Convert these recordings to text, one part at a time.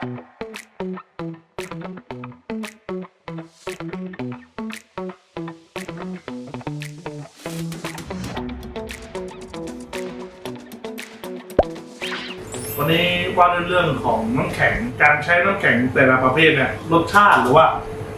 วันนี้ว่าด้วยเรื่องของน้ำแข็งการใช้น้ำแข็งแต่ละประเภทเนี่ยรสชาติหรือว่า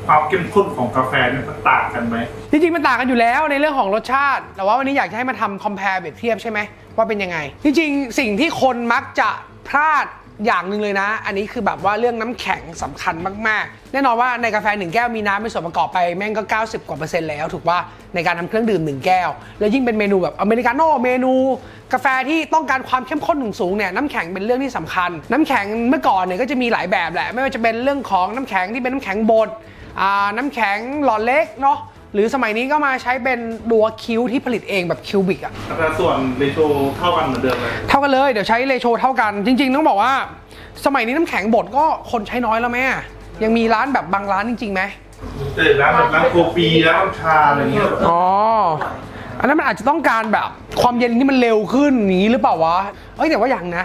ความเข้มข้นของกาแฟเนี่ยมันต่างกันไหมจริงๆมันต่างกันอยู่แล้วในเรื่องของรสชาติ แต่ว่าวันนี้อยากจะให้มาทำ compare เปรียบเทียบใช่ไหมว่าเป็นยังไง จริงๆ สิ่งที่คนมักจะพลาด อย่างหนึ่งเลยนะ อันนี้คือแบบว่าเรื่องน้ำแข็งสำคัญมากๆ แน่นอนว่าในกาแฟหนึ่งแก้วมีน้ำเป็นส่วนประกอบไปแม่งก็ 90 กว่าเปอร์เซ็นต์แล้วถูกว่าในการทำเครื่องดื่มหนึ่งแก้ว แล้วยิ่งเป็นเมนูแบบอเมริกาโน่เมนูกาแฟที่ต้องการความเข้มข้นสูงเนี่ยน้ำแข็งเป็นเรื่องที่สำคัญ น้ำแข็งเมื่อก่อนเนี่ยก็จะมีหลายแบบแหละไม่ว่าจะเป็นเรื่องของน้ำแข็งที่เป็นน้ำแข็งบดน้ำแข็งหลอดเล็กเนาะ หรือสมัยนี้ก็มาใช้เป็นตัวคิวที่ผลิตเองแบบคิวบิกอะอัตราส่วนเรโชเท่ากันเหมือนเดิมเลยเท่ากันเลยเดี๋ยวใช้เลโชเท่ากัน จริง ๆ ต้องบอกว่า สมัยนี้น้ำแข็งบดก็คนใช้น้อยแล้วแม่ ยังมีร้านแบบบางร้านจริงๆไหมเจอร้านแบบร้านโกปีร้านชาอะไรเงี้ยอ๋ออันนั้นมันอาจจะต้องการแบบความเย็นที่มันเร็วขึ้นอย่างนี้หรือเปล่าวะเอ้ยแต่ว่าอย่างนะ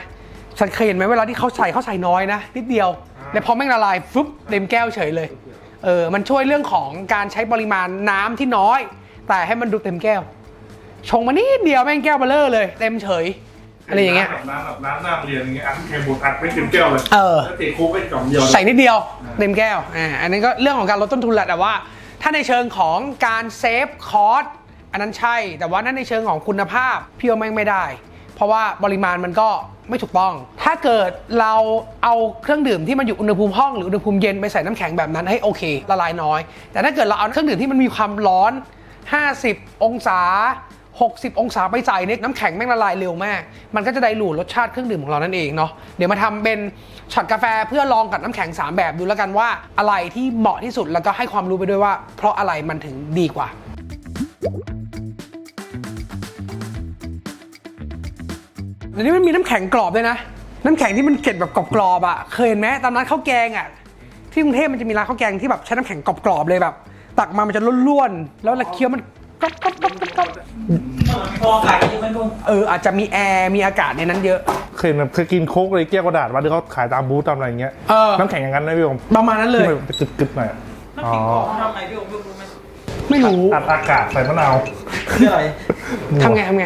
สังเกตไหมเวลาที่เขาใส่เขาใส่น้อยนะนิดเดียวแล้วพอแม่งละลายฟึบเต็มแก้วเฉยเลย เออมันช่วยเรื่องของการใช้ปริมาณน้ำที่น้อย แต่ให้มันดูเต็มแก้ว ชงมานิดเดียวแม่งแก้วเบลเลอร์เลย เต็มเฉยอะไรอย่างเงี้ยแบบน้ำแบบน้ำหน้าเรียนอย่างเงี้ยอัดแค่บดอัดไม่เต็มแก้วเลยเออแล้วเตะโค้กไปกล่องเดียวใส่นิดเดียวเต็มแก้วอ่าอันนี้ก็เรื่องของการลดต้นทุนแหละแต่ว่า ถ้าในเชิงของการเซฟคอสอันนั้นใช่ แต่ว่านั่นในเชิงของคุณภาพพี่ว่าแม่งไม่ได้ เพราะว่าปริมาณมันก็ไม่ถูกต้อง ถ้าเกิดเราเอาเครื่องดื่มที่มันอยู่อุณหภูมิห้องหรืออุณหภูมิเย็นไปใส่น้ำแข็งแบบนั้นให้โอเค ละลายน้อย แต่ถ้าเกิดเราเอาเครื่องดื่มที่มันมีความร้อน 50 องศา 60 องศาไปใส่เนี่ยน้ำแข็งแม่งละลายเร็วมาก มันก็จะได้หลูรสชาติเครื่องดื่มของเรานั่นเองเนาะ เดี๋ยวมาทำเป็นช็อตกาแฟเพื่อลองกับน้ำแข็ง 3 แบบดูแล้วกันว่าอะไรที่เหมาะที่สุดแล้วก็ให้ความรู้ไปด้วยว่า เพราะอะไรมันถึงดีกว่า ดี๋ยวนี้มันมีน้ำแข็งกรอบด้วยนะ น้ำแข็งที่มันเก็บแบบกรอบๆอะ เคยเห็นไหมตามร้านข้าวแกงอะ ที่กรุงเทพมันจะมีร้านข้าวแกงที่แบบใช้น้ำแข็งกรอบๆเลยแบบ ตักมามันจะร่วนๆ แล้วเวลาเคี้ยวมันกรอบกรอบกรอบกรอบพอขายยังไม่รุ่งเอออาจจะมีแอร์มีอากาศในนั้นเยอะ เคยแบบเคยกินโค้กเลยแก้วกระดาษมาที่เขาขายตามบูธตามอะไรอย่างเงี้ยเออ น้ำแข็งอย่างนั้นนะพี่ผมประมาณนั้นเลย ที่มันกึดๆหน่อยอะน้ำแข็งกรอบเขาทำไงพี่ผมรู้ไหมไม่รู้อัดอากาศใส่มะนาวคืออะไรทำไงทำไง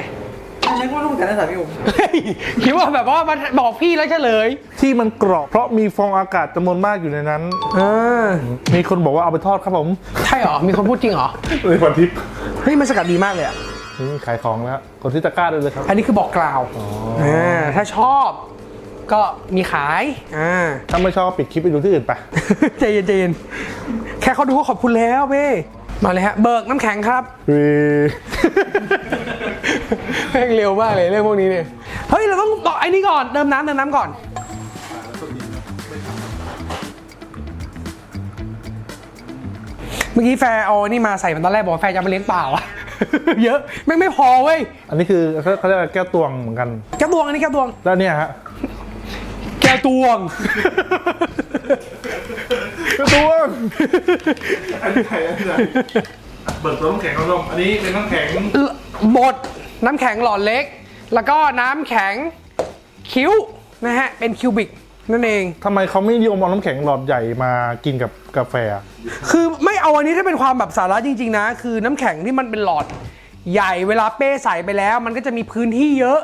ใช้ก็รู้เหมือนกันนะสาพี่ผมเฮ้ยคิดว่าแบบว่ามันบอกพี่แล้วเฉลย ที่มันกรอบเพราะมีฟองอากาศจำนวนมากอยู่ในนั้นอ่ามีคนบอกว่าเอาไปทอดครับผมใช่เหรอ มีคนพูดจริงเหรอเลยวันทิพย์เฮ้ย มันสกัดดีมากเลยอะ นี่ขายของแล้วกดที่ตะกร้าได้เลยครับ อันนี้คือบอกกล่าวอ่าถ้าชอบก็มีขาย อ่า ถ้าไม่ชอบปิดคลิปไปดูที่อื่นไป ใจเย็นใจเย็นแค่เขาดูก็ขอบคุณแล้วเบ้มาเลยฮะ เบิกน้ำแข็งครับวี แม่งเร็วมากเลยเรื่องพวกนี้เนี่ย เฮ้ย เราต้องต่อไอ้นี่ก่อนเติมน้ำเติมน้ำก่อน เมื่อกี้แฟร์เอาอันนี่มาใส่มันตอนแรกบอกว่าแฟร์จะเอามาเลี้ยงเปล่าอะ เยอะแม่งไม่พอเว้ยอันนี้คือเขาเขาเรียกว่าแก้วตวงเหมือนกัน แก้วตวงอันนี้แก้วตวง แล้วเนี่ยฮะแก้วตวง แก้วตวง อันนี้ใครอันนี้ใครเบิกตัวน้ำแข็งเขาลงอันนี้เป็นน้ำแข็งบด น้ำแข็งหลอดเล็ก แล้วก็น้ำแข็งคิ้วนะฮะเป็นคิวบิกนั่นเอง ทำไมเขาไม่นิยมเอาน้ำแข็งหลอดใหญ่มากินกับกาแฟอะคือไม่เอาอันนี้ถ้าเป็นความแบบสาระจริง ๆ นะ คือน้ำแข็งที่มันเป็นหลอดใหญ่เวลาเป้ใส่ไปแล้ว มันก็จะมีพื้นที่เยอะ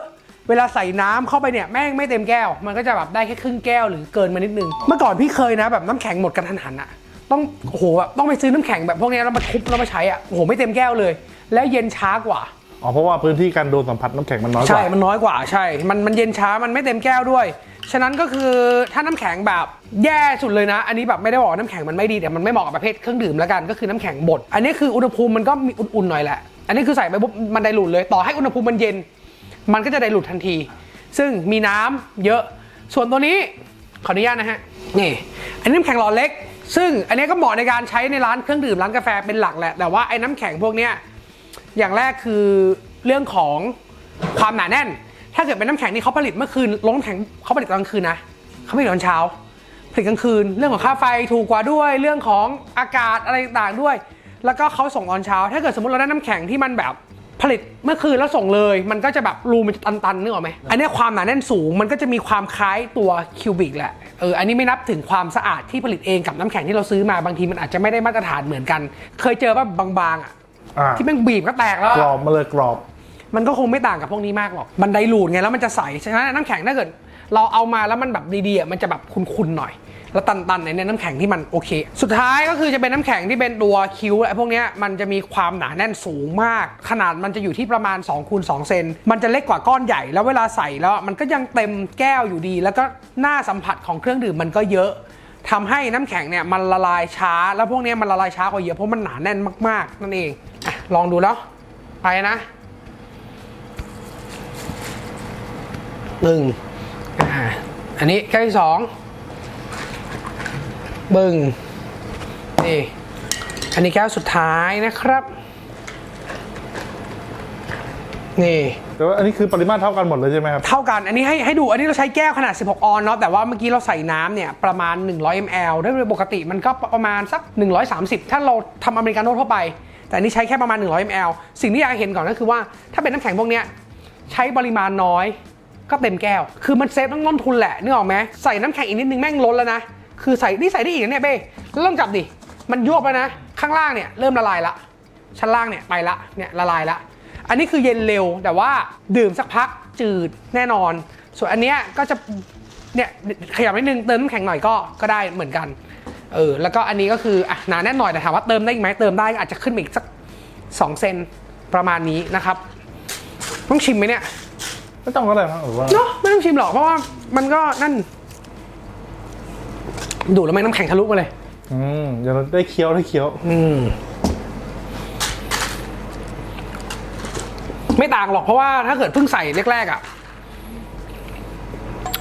เวลาใส่น้ำเข้าไปเนี่ยแม่งไม่เต็มแก้ว มันก็จะแบบได้แค่ครึ่งแก้วหรือเกินมานิดนึง เมื่อก่อนพี่เคยนะแบบน้ำแข็งหมดกันทันหันอะต้องโอ้โหแบบต้องไปซื้อน้ำแข็งแบบพวกนี้แล้วมาทุบแล้วมาใช้อะโอ้โหไม่เต็มแก้วเลย แล้วเย็นช้ากว่า อ๋อเพราะว่าพื้นที่การโดนสัมผัสน้ำแข็งมันน้อยกว่า ใช่มันน้อยกว่าใช่ มันมันเย็นช้ามันไม่เต็มแก้วด้วย ฉะนั้นก็คือถ้าน้ำแข็งแบบแย่สุดเลยนะ อันนี้แบบไม่ได้บอกว่าน้ำแข็งมันไม่ดีแต่มันไม่เหมาะกับประเภทเครื่องดื่มแล้วกันก็คือน้ำแข็งบดอันนี้คืออุณหภูมิมันก็มีอุ่นๆหน่อยแหละ อันนี้คือใส่ไปปุ๊บมันไดรูดเลย ต่อให้อุณหภูมิมันเย็น มันก็จะไดรูดทันที ซึ่งมีน้ำเยอะ ส่วนตัวนี้ขออนุญาตนะฮะนี่อันนี้น้ำแข็งหลอดเล็ก ซึ่งอันนี้ก็เหมาะในการใช้ในร้านเครื่องดื่มร้านกาแฟเป็นหลักแหละแต่ว่าไอ้น้ำแข็งพวกเนี้ย อย่างแรกคือเรื่องของความหนาแน่น ถ้าเกิดเป็นน้ำแข็งที่เขาผลิตเมื่อคืนลงน้ำแข็งเขาผลิตตอนกลางคืนนะเขาผลิตตอนเช้า ผลิตกลางคืน เรื่องของค่าไฟถูกกว่าด้วย เรื่องของอากาศอะไรต่างๆด้วย แล้วก็เขาส่งตอนเช้า ถ้าเกิดสมมติเราได้น้ำแข็งที่มันแบบผลิตเมื่อคืนแล้วส่งเลย มันก็จะแบบรูมันจะตันๆนึกออกไหมอันนี้ความหนาแน่นสูงมันก็จะมีความคล้ายตัวคิวบิกแหละเอออันนี้ไม่นับถึงความสะอาดที่ผลิตเองกับน้ำแข็งที่เราซื้อมาบางทีมันอาจจะไม่ได้มาตรฐานเหมือนกัน เคยเจอป่ะบางๆอะ อ่า ที่แม่งบีบก็แตกแล้วกรอะอบมาเลยกรอบ มันก็คงไม่ต่างกับพวกนี้มากหรอกบันไดหลูดไงแล้วมันจะใสฉะนั้นน้ำแข็งถ้าเกิด เราเอามาแล้วมันแบบดีๆอะมันจะแบบคุนๆหน่อย แล้วตันๆในเนี่ยน้ำแข็งที่มันโอเค สุดท้ายก็คือจะเป็นน้ำแข็งที่เป็นตัวคิ้วไอ้พวกเนี้ยมันจะมีความหนาแน่นสูงมาก ขนาดมันจะอยู่ที่ประมาณ2คูณ2เซนมันจะเล็กกว่าก้อนใหญ่แล้วเวลาใส่แล้วมันก็ยังเต็มแก้วอยู่ดี แล้วก็หน้าสัมผัสของเครื่องดื่มมันก็เยอะ ทำให้น้ำแข็งเนี่ยมันละลายช้า แล้วพวกเนี้ยมันละลายช้ากว่าเยอะเพราะมันหนาแน่นมากๆ นั่นเองอะ ลองดูแล้ว ไปนะหนึ่งอ่าอันนี้แก้วที่สองบึงนี่อันนี้แก้วสุดท้ายนะครับ นี่แต่ว่าอันนี้คือปริมาตรเท่ากันหมดเลยใช่ไหมครับ เท่ากัน อันนี้ให้ให้ดู อันนี้เราใช้แก้วขนาด 16 ออนเนาะ แต่ว่าเมื่อกี้เราใส่น้ำเนี่ยประมาณ 100 ml โดยปกติมันก็ประมาณสัก 130 ถ้าเราทำอเมริกาโน่ทั่วไป แต่นนี้ใช้แค่ประมาณ 100 ml สิ่งที่อยากเห็นก่อนก็คือว่าถ้าเป็นน้ำแข็งพวกเนี้ยใช้ปริมาณน้อยก็เต็มแก้ว คือมันเซฟต้องต้นทุนแหละนึกออกไหมใส่น้ำแข็งอีกนิดนึงแม่งล้นแล้วนะ คือใส่นี่ใส่ได้อีกนะเนี่ยเบ้แล้วลองจับดิ มันยวบแล้วนะ ข้างล่างเนี่ยเริ่มละลายละ ชั้นล่างเนี่ยไปละ เนี่ยละลายละ อันนี้คือเย็นเร็วแต่ว่าดื่มสักพักจืดแน่นอน ส่วนอันเนี้ยก็จะเนี่ยขยับนิดนึงเติมน้ำแข็งหน่อยก็ก็ได้เหมือนกัน เออแล้วก็อันนี้ก็คืออะหนาแน่นหน่อยแต่ถามว่าเติมได้อีกไหมเติมได้ก็อาจจะขึ้นมาอีกสัก2เซนประมาณนี้นะครับ ต้องชิมไหมเนี่ยไม่ต้องก็ได้มั้งหรือว่าเนาะไม่ต้องชิมหรอกเพราะว่ามันก็นั่น ดูดแล้วแม่งน้ำแข็งทะลุมาเลย อืมเดี๋ยวเราได้เคี้ยวได้เคี้ยว อืม ไม่ต่างหรอกเพราะว่าถ้าเกิดเพิ่งใส่แรกๆอะ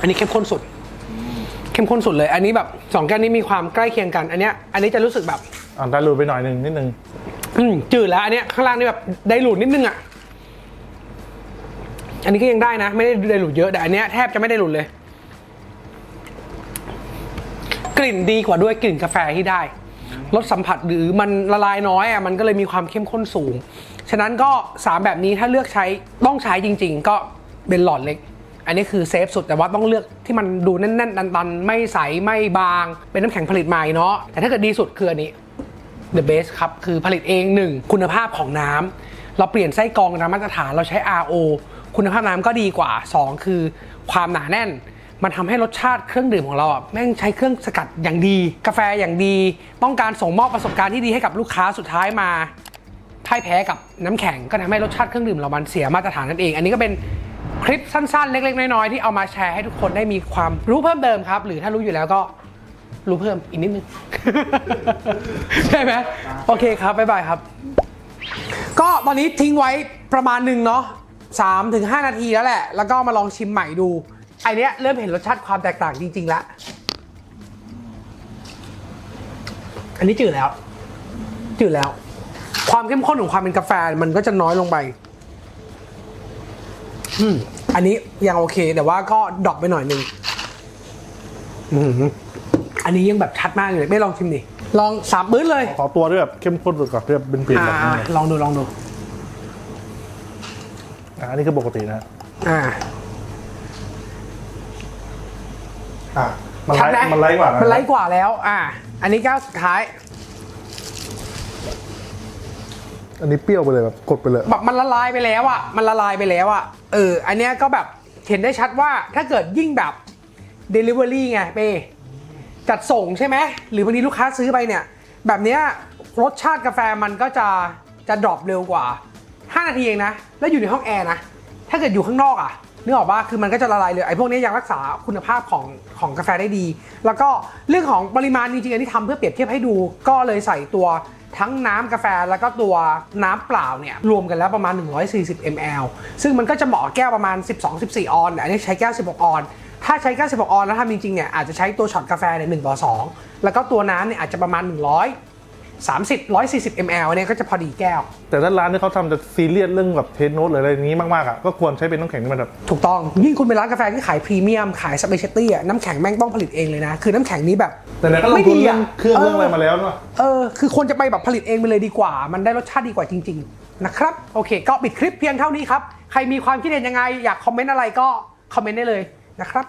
อันนี้เข้มข้นสุด เข้มข้นสุดเลย อันนี้แบบสองแก้วนี้มีความใกล้เคียงกัน อันเนี้ย อันนี้จะรู้สึกแบบอ่านได้รูดไปหน่อยหนึ่งนิดนึงอืมจืดแล้ว อันเนี้ยข้างล่างนี่แบบไดรูดนิดนึงอะ อันนี้ก็ยังได้นะ ไม่ได้ไดรูดเยอะแต่อันเนี้ยแทบจะไม่ได้รูดเลย กลิ่นดีกว่าด้วยกลิ่นกาแฟที่ได้รสสัมผัสหรือมันละลายน้อยอะมันก็เลยมีความเข้มข้นสูง ฉะนั้นก็สามแบบนี้ถ้าเลือกใช้ต้องใช้จริง ๆ ก็เป็นหลอดเล็ก อันนี้คือเซฟสุดแต่ว่าต้องเลือกที่มันดูแน่นๆตันๆ ไม่ใสไม่บาง เป็นน้ำแข็งผลิตใหม่เนาะแต่ถ้าเกิดดีสุดคืออันนี้ The best ครับ คือผลิตเอง1คุณภาพของน้ำเราเปลี่ยนไส้กรองตามมาตรฐานเราใช้ RO คุณภาพน้ำก็ดีกว่า 2 คือความหนาแน่น มันทำให้รสชาติเครื่องดื่มของเราอะแม่งใช้เครื่องสกัดอย่างดี กาแฟอย่างดี ต้องการส่งมอบประสบการณ์ที่ดีให้กับลูกค้าสุดท้ายมาพ่ายแพ้กับน้ำแข็งก็ทำให้รสชาติเครื่องดื่มเรามันเสียมาตรฐานนั่นเอง อันนี้ก็เป็น คลิปสั้นๆ เล็ก ๆ น้อยๆที่เอามาแชร์ให้ทุกคนได้มีความรู้เพิ่มเติมครับ หรือถ้ารู้อยู่แล้วก็รู้เพิ่มอีกนิดนึง ใช่ไหมโอเคครับ บ๊ายบายครับ ก็ตอนนี้ทิ้งไว้ประมาณหนึ่งเนาะสามถึงห้านาทีแล้วแหละ แล้วก็มาลองชิมใหม่ดูไอเนี้ยเริ่มเห็นรสชาติความแตกต่างจริงๆแล้ว อันนี้จืดแล้ว จืดแล้ว ความเข้มข้นของความเป็นกาแฟมันก็จะน้อยลงไป อืมอันนี้ยังโอเค แต่ว่าก็ดรอปไปหน่อยหนึงอืมอันนี้ยังแบบชัดมากเลยไม่ลองชิมดิลองสามมื้อเลยขอตัวด้วยแบบเข้มข้นสุดก่อนเรียบเป็นเปลี่ยนแบบนี้อ่าเลยลองดูลองดูอ่าอันนี้คือปกตินะอ่าอ่ามันชัดไลไหท์มันไลท์กว่านะมันไลท์กว่าแล้ว อ่า อันนี้ก้าวสุดท้าย อันนี้เปรี้ยวไปเลยแบบกดไปเลย แบบมันละลายไปแล้วอะมันละลายไปแล้วอะเออ อันเนี้ยก็แบบเห็นได้ชัดว่าถ้าเกิดยิ่งแบบ Delivery ไงเป้จัดส่งใช่ไหม หรือบางทีลูกค้าซื้อไปเนี่ย แบบเนี้ยรสชาติกาแฟมันก็จะจะดรอปเร็วกว่า 5 นาทีเองนะ แล้วอยู่ในห้องแอร์นะ ถ้าเกิดอยู่ข้างนอกอะนึกออกป่ะคือมันก็จะละลายเลยไอ้พวกนี้ยังรักษาคุณภาพของของกาแฟได้ดี แล้วก็เรื่องของปริมาณจริงๆอันนี้ทำเพื่อเปรียบเทียบให้ดู ก็เลยใส่ตัว ทั้งน้ำกาแฟแล้วก็ตัวน้ำเปล่าเนี่ยรวมกันแล้วประมาณ 140 ml ซึ่งมันก็จะเหมาะแก้วประมาณ 12-14 ออนแต่อันนี้ใช้แก้ว 16 ออนถ้าใช้แก้ว16ออนแล้วทำจริงๆเนี่ยอาจจะใช้ตัวช็อตกาแฟเนี่ย1ต่อ2แล้วก็ตัวน้ำเนี่ยอาจจะประมาณ 130 140 ml เนี่ยก็จะพอดีแก้ว แต่ถ้าร้านที่เขาทำจะซีเรียสเรื่องแบบเทสโนตหรืออะไรอย่างนี้มากๆอะก็ควรใช้เป็นน้ำแข็งที่มันแบบถูกต้อง ยิ่งคุณเป็นร้านกาแฟที่ขายพรีเมียม ขายสเปเชียลตี้อะน้ำแข็งแม่งต้องผลิตเองเลยนะ คือน้ำแข็งนี้แบบแต่เนี่ยก็ลงไม่ทุนดีเรื่ออะงเครื่องเรื่องอะไรมาแล้วเนาะเออคือควรจะไปแบบผลิตเองไปเลยดีกว่า มันได้รสชาติดีกว่าจริง ๆ นะครับโอเค ก็ปิดคลิปเพียงเท่านี้ครับใครมีความคิดเห็นยังไงอยากคอมเมนต์อะไรก็คอมเมนต์ได้เลยนะครับ